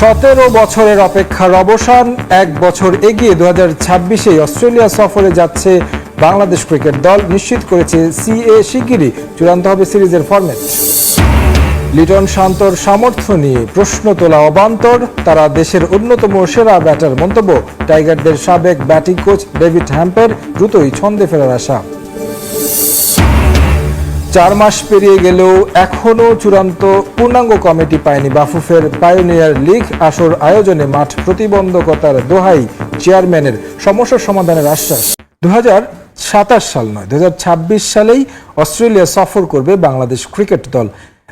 সতেরো বছরের অপেক্ষার অবসান, এক বছর এগিয়ে দু হাজার ছাব্বিশে অস্ট্রেলিয়া সফরে যাচ্ছে বাংলাদেশ ক্রিকেট দল। নিশ্চিত করেছে সিএ শিগগিরই। চূড়ান্ত হবে সিরিজের ফরম্যাট লিটন শান্তর সামর্থ্য নিয়ে প্রশ্ন তোলা অবান্তর। তারা দেশের অন্যতম সেরা ব্যাটার মন্তব্য। টাইগারদের সাবেক ব্যাটিং কোচ ডেভিড হ্যাম্পের দ্রুতই ছন্দে ফেরার আশা। চার মাস পেরিয়ে গেলেও এখনও চূড়ান্ত পূর্ণাঙ্গ কমিটি পায়নি বাফুফের পায়োনিয়ার লীগ আসর আয়োজনে মাঠ প্রতিবন্ধকতার দোহাই চেয়ারম্যানের সমস্যা সমাধানের আশ্বাস। দু সাতাশ সাল নয় দু সালেই অস্ট্রেলিয়া সফর করবে বাংলাদেশ ক্রিকেট দল।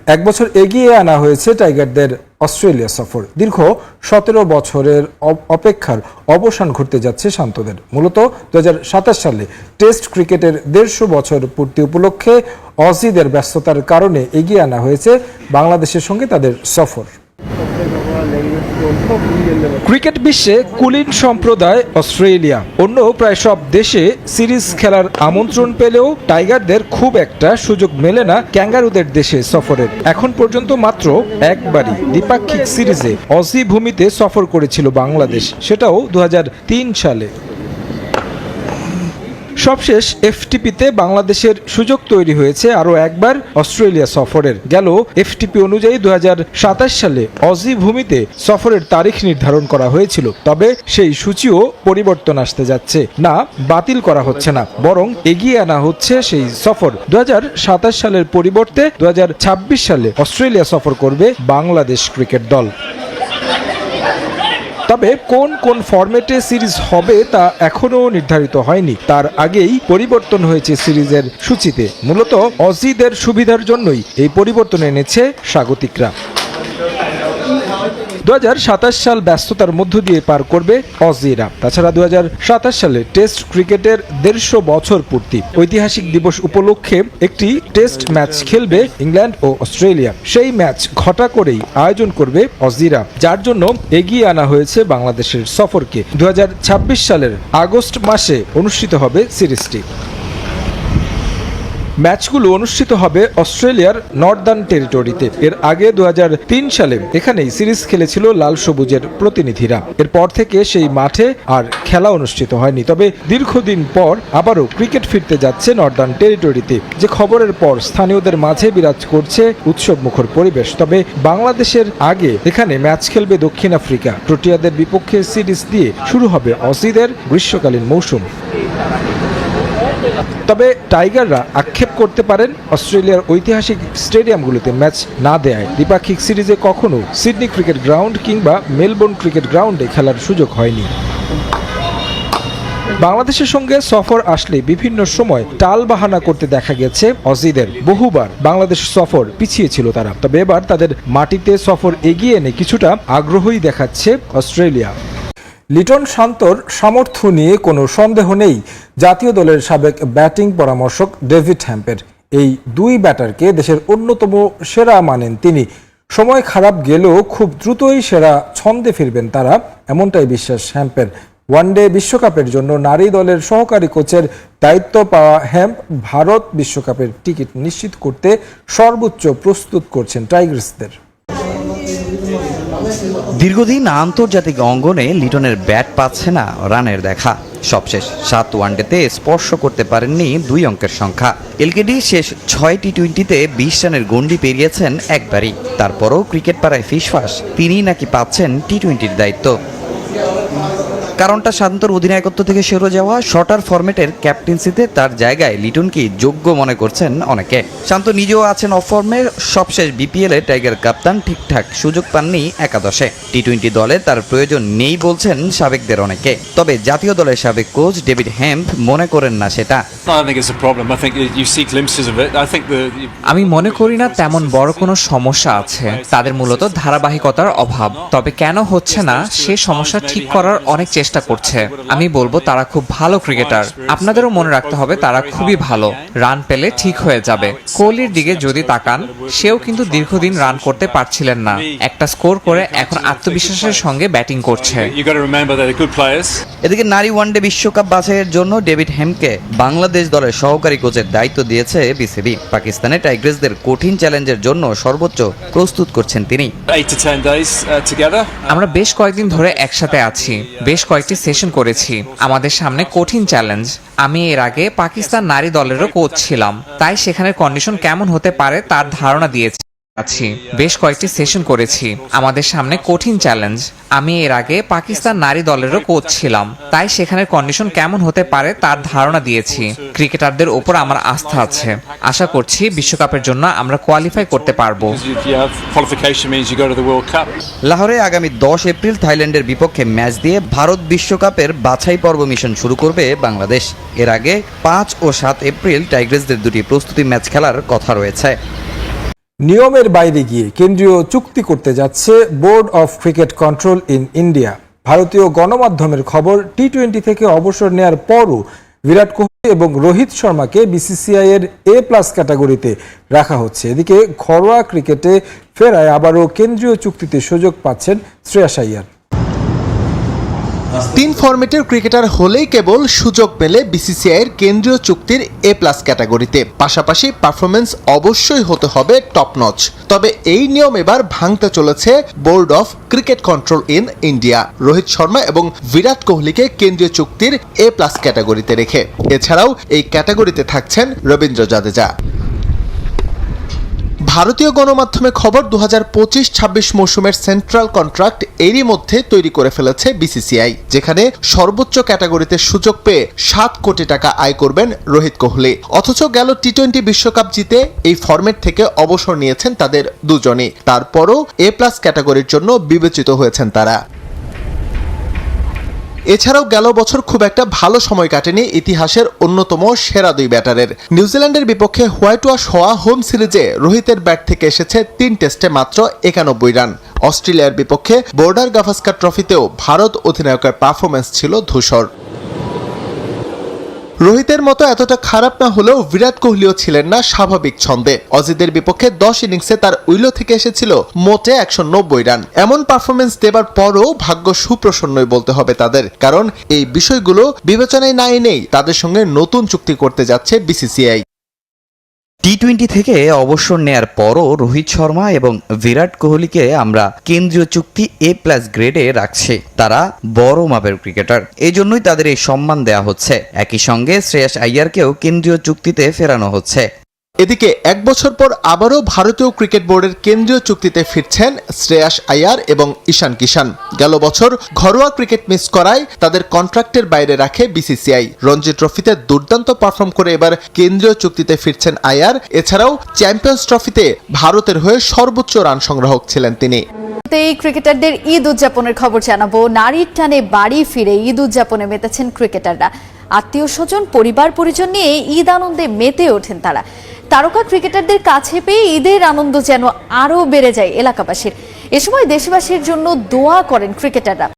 এক বছর এগিয়ে আনা হয়েছে টাইগারদের অস্ট্রেলিয়া সফর। দীর্ঘ সতেরো বছরের অপেক্ষার অবসান ঘটতে যাচ্ছে শান্তদের। মূলত দু হাজার সাতাশ সালে টেস্ট ক্রিকেটের দেড়শো বছর পূর্তি উপলক্ষে অজিদের ব্যস্ততার কারণে এগিয়ে আনা হয়েছে বাংলাদেশের সঙ্গে তাদের সফর। ক্রিকেট বিশ্বে কুলিন সম্প্রদায় অস্ট্রেলিয়া। অন্য প্রায় সব দেশে সিরিজ খেলার আমন্ত্রণ পেলেও টাইগারদের খুব একটা সুযোগ মেলে না ক্যাঙ্গারুদের দেশে সফরের। এখন পর্যন্ত মাত্র একবারই দ্বিপাক্ষিক সিরিজে অজি ভূমিতে সফর করেছিল বাংলাদেশ। সেটাও দু হাজার তিন সালে। সবশেষ এফটিপিতে বাংলাদেশের সুযোগ তৈরি হয়েছে আরও একবার অস্ট্রেলিয়া সফরের। গেল এফটিপি অনুযায়ী দু হাজার সাতাশ সালে অজি ভূমিতে সফরের তারিখ নির্ধারণ করা হয়েছিল, তবে সেই সূচিও পরিবর্তন আসতে যাচ্ছে। না, বাতিল করা হচ্ছে না, বরং এগিয়ে আনা হচ্ছে সেই সফর। দু হাজার সাতাশ সালের পরিবর্তে দু হাজার ছাব্বিশ সালে অস্ট্রেলিয়া সফর করবে বাংলাদেশ ক্রিকেট দল। তবে কোন কোন ফরম্যাটে সিরিজ হবে তা এখনও নির্ধারিত হয়নি। তার আগেই পরিবর্তন হয়েছে সিরিজের সূচিতে। মূলত অজিদের সুবিধার জন্যই এই পরিবর্তন এনেছে স্বাগতিকরা। দু হাজার সাতাশ সাল ব্যস্ততার মধ্য দিয়ে পার করবে অজিরা। তাছাড়া দু সালে টেস্ট ক্রিকেটের দেড়শো বছর পূর্তি। ঐতিহাসিক দিবস উপলক্ষে একটি টেস্ট ম্যাচ খেলবে ইংল্যান্ড ও অস্ট্রেলিয়া। সেই ম্যাচ ঘটা করেই আয়োজন করবে অজিরা, যার জন্য এগিয়ে আনা হয়েছে বাংলাদেশের সফরকে। দু হাজার ছাব্বিশ সালের আগস্ট মাসে অনুষ্ঠিত হবে সিরিজটি। ম্যাচগুলো অনুষ্ঠিত হবে অস্ট্রেলিয়ার নর্দার্ন টেরিটরিতে। এর আগে দু হাজার তিন সালে এখানেই সিরিজ খেলেছিল লাল সবুজের প্রতিনিধিরা। এরপর থেকে সেই মাঠে আর খেলা অনুষ্ঠিত হয়নি। তবে দীর্ঘদিন পর আবারও ক্রিকেট ফিরতে যাচ্ছে নর্দার্ন টেরিটরিতে। যে খবরের পর স্থানীয়দের মাঝে বিরাজ করছে উৎসব মুখর পরিবেশ। তবে বাংলাদেশের আগে এখানে ম্যাচ খেলবে দক্ষিণ আফ্রিকা। প্রোটিয়াদের বিপক্ষে সিরিজ দিয়ে শুরু হবে অসিদের গ্রীষ্মকালীন মৌসুম। তবে টাইগাররা আক্ষেপ করতে পারেন অস্ট্রেলিয়ার ঐতিহাসিক স্টেডিয়ামগুলোতে ম্যাচ না দেয় দ্বিপাক্ষিক সিরিজে কখনো সিডনি ক্রিকেট গ্রাউন্ড কিংবা মেলবোর্ন ক্রিকেট গ্রাউন্ডে খেলার সুযোগ হয়নি। বাংলাদেশের সঙ্গে সফর আসলে বিভিন্ন সময় টাল বাহানা করতে দেখা গেছে অজিদের। বহুবার বাংলাদেশ সফর পিছিয়ে ছিল তারা। তবে এবার তাদের মাটিতে সফর এগিয়ে এনে কিছুটা আগ্রহই দেখাচ্ছে অস্ট্রেলিয়া। লিটন শান্তর সামর্থ্য নিয়ে কোনো সন্দেহ নেই। জাতীয় দলের সাবেক ব্যাটিং পরামর্শক ডেভিড হ্যাম্পের। এই দুই ব্যাটারকে দেশের অন্যতম সেরা মানেন তিনি। সময় খারাপ গেলেও খুব দ্রুতই সেরা ছন্দে ফিরবেন তারা, এমনটাই বিশ্বাস হ্যাম্পের। ওয়ানডে বিশ্বকাপের জন্য নারী দলের সহকারী কোচের দায়িত্ব পাওয়া হ্যাম্প ভারত বিশ্বকাপের টিকিট নিশ্চিত করতে সর্বোচ্চ প্রস্তুত করছেন টাইগার্সদের। দীর্ঘদিন আন্তর্জাতিক অঙ্গনে লিটনের ব্যাট পাচ্ছে না রানের দেখা। সবশেষ সাত ওয়ানডেতে স্পর্শ করতে পারেননি দুই অঙ্কের সংখ্যা। এলকেডি শেষ ছয় টি টোয়েন্টিতে বিশ রানের গন্ডি পেরিয়েছেন একবারই। তারপরও ক্রিকেট পাড়ায় ফিসফাস তিনি নাকি পাচ্ছেন টি টোয়েন্টির দায়িত্ব। কারণটা শান্তর অধিনায়কত্ব থেকে সরে যাওয়া শর্টার ফরম্যাটের ক্যাপ্টেন্সিতে তার জায়গায় লিটনকেই যোগ্য মনে করছেন অনেকে? শান্ত নিজেও আছেন অফ ফর্মে সবশেষ বিপিএলে টাইগার কাপ্তান ঠিকঠাক সুযোগ পাননি একাদশে। টি টোয়েন্টি দলে তার প্রয়োজন নেই বলছেন সাবেকদের অনেকে। তবে জাতীয় দলের সাবেক কোচ ডেভিড হ্যাম্প মনে করেন না সেটা। I don't think it's a problem. I think you you see glimpses of it. I think the আমি মনে করি না তেমন বড় কোনো সমস্যা আছে। তাদের মূলত ধারাবাহিকতার অভাব। তবে কেন হচ্ছে না সে সমস্যা ঠিক করার অনেক চেষ্টা চেষ্টা করছে। আমি বলব তারা খুব ভালো ক্রিকেটার। আপনাদেরও মনে রাখতে হবে তারা খুবই ভালো। রান পেলে ঠিক হয়ে যাবে। কোহলির দিকে যদি তাকান সেও কিন্তু দীর্ঘদিন রান করতে পারছিলেন না। একটা স্কোর করে এখন আত্মবিশ্বাসের সঙ্গে ব্যাটিং করছে. এদিকে নারী ওয়ানডে বিশ্বকাপ বাছাইয়ের জন্য ডেভিড হেমকে বাংলাদেশ দলের সহকারী কোচের দায়িত্ব দিয়েছে বিসিবি। পাকিস্তানে টাইগ্রেসদের কঠিন চ্যালেঞ্জের জন্য সর্বোচ্চ প্রস্তুত করছেন তিনি। Uh. আমরা বেশ কয়েকদিন ধরে একসাথে আছি। বেশ কয়েকটি সেশন করেছি। আমাদের সামনে কঠিন চ্যালেঞ্জ। আমি এর আগে পাকিস্তান নারী দলেরও কোচ ছিলাম। তাই সেখানে কন্ডিশন কেমন হতে পারে তার ধারণা দিয়েছি। আছি। বেশ কয়েকটি সেশন করেছি। আমাদের সামনে কঠিন চ্যালেঞ্জ। আমি এর আগে পাকিস্তান নারী দলেরও কোচ ছিলাম। তাই সেখানের কন্ডিশন কেমন হতে পারে তার ধারণা দিয়েছি। ক্রিকেটারদের ওপর আমার আস্থা আছে। আশা করছি বিশ্বকাপের জন্য আমরা কোয়ালিফাই করতে পারব. লাহোরে আগামী দশ এপ্রিল থাইল্যান্ডের বিপক্ষে ম্যাচ দিয়ে ভারত বিশ্বকাপের বাছাই পর্ব মিশন শুরু করবে বাংলাদেশ। এর আগে পাঁচ ও সাত এপ্রিল টাইগ্রেসদের দুটি প্রস্তুতি ম্যাচ খেলার কথা রয়েছে। নিয়মের বাইরে গিয়ে কেন্দ্রীয় চুক্তি করতে যাচ্ছে board of cricket control in India. ভারতীয় গণমাধ্যমের খবর টি টোয়েন্টি থেকে অবসর নেয়ার পরও বিরাট কোহলি এবং রোহিত শর্মাকে বিসিসিআই এর এ প্লাস ক্যাটাগরিতে রাখা হচ্ছে। এদিকে ঘরোয়া ক্রিকেটে ফেরায় আবারও কেন্দ্রীয় চুক্তিতে সুযোগ পাচ্ছেন শ্রেয়াস আইয়ার তিন ফরম্যাটের ক্রিকেটার হলেই কেবল সুযোগ পেলে বিসিসিআইয়ের কেন্দ্রীয় চুক্তির এ প্লাস ক্যাটাগরিতে। পাশাপাশি পারফরমেন্স অবশ্যই হতে হবে টপ নচ তবে এই নিয়ম এবার ভাঙতে চলেছে board of cricket control in India Rohit Sharma এবং বিরাট কোহলিকে কেন্দ্রীয় চুক্তির এ প্লাস ক্যাটাগরিতে রেখে। এছাড়াও এই ক্যাটাগরিতে থাকছেন রবীন্দ্র জাদেজা। ভারতীয় গণমাধ্যমে খবর দু হাজার পঁচিশ ছাব্বিশ মৌসুমের সেন্ট্রাল কন্ট্রাক্ট এরই মধ্যে তৈরি করে ফেলেছে বিসিসিআই যেখানে সর্বোচ্চ ক্যাটাগরিতে সুযোগ পেয়ে সাত কোটি টাকা আয় করবেন রোহিত কোহলি। অথচ গেল টি টোয়েন্টি বিশ্বকাপ জিতে এই ফর্মেট থেকে অবসর নিয়েছেন তাদের দুজনে তারপরও এ প্লাস ক্যাটাগরির জন্য বিবেচিত হয়েছেন তারা। এছাড়াও গেল বছর খুব একটা ভালো সময় কাটেনি ইতিহাসের অন্যতম সেরা দুই ব্যাটারের। নিউজিল্যান্ডের বিপক্ষে হোয়াইট ওয়াশ হওয়া হোম সিরিজে রোহিতের ব্যাট থেকে এসেছে তিন টেস্টে মাত্র একানব্বই রান। অস্ট্রেলিয়ার বিপক্ষে বোর্ডার গাভাস্কার ট্রফিতেও ভারত অধিনায়কের পারফরমেন্স ছিল ধূসর। রোহিতের মতো এতটা খারাপ না হলেও বিরাট কোহলিও ছিলেন না স্বাভাবিক ছন্দে। অজিদের বিপক্ষে দশ ইনিংসে তার উইলো থেকে এসেছিল মোটে একশো নব্বই রান। এমন পারফরমেন্স দেবার পরও ভাগ্য সুপ্রসন্নই বলতে হবে তাদের। কারণ এই বিষয়গুলো বিবেচনায় না এনেই তাদের সঙ্গে নতুন চুক্তি করতে যাচ্ছে বিসিসিআই। টি টোয়েন্টি থেকে অবসর নেয়ার পরও রোহিত শর্মা এবং বিরাট কোহলিকে আমরা কেন্দ্রীয় চুক্তি এ প্লাস গ্রেডে রাখছি। তারা বড় মাপের ক্রিকেটার এই জন্যই তাদের এই সম্মান দেওয়া হচ্ছে। একই সঙ্গে শ্রেয়াস আইয়ারকেও কেন্দ্রীয় চুক্তিতে ফেরানো হচ্ছে। এদিকে এক বছর পর আবারও ভারতীয় ক্রিকেট বোর্ডের কেন্দ্রীয় চুক্তিতে ফিরছেন শ্রেয়াস আয়ার এবং ঈশান কিষান। গেল বছর ঘরোয়া ক্রিকেট মিস করায় তাদের কন্ট্রাক্টের বাইরে রাখে বিসিসিআই। রঞ্জি ট্রফিতে দুর্দান্ত পারফর্ম করে এবার কেন্দ্রীয় চুক্তিতে ফিরছেন আয়ার। এছাড়াও চ্যাম্পিয়ন্স ট্রফিতে ভারতের হয়ে সর্বোচ্চ রান সংগ্রাহক ছিলেন তিনি। এই ক্রিকেটারদের ঈদ উদযাপনের খবর জানাব। নারীর টানে বাড়ি ফিরে ঈদ উদযাপনে মেতেছেন ক্রিকেটাররা। আত্মীয় স্বজন, পরিবার, পরিজন নিয়ে ঈদ আনন্দে মেতে ওঠেন তারা। তারকা ক্রিকেটারদের কাছে পেয়ে ঈদের আনন্দ যেন আরও বেড়ে যায় এলাকাবাসীর। এ সময় দেশবাসীর জন্য দোয়া করেন ক্রিকেটাররা।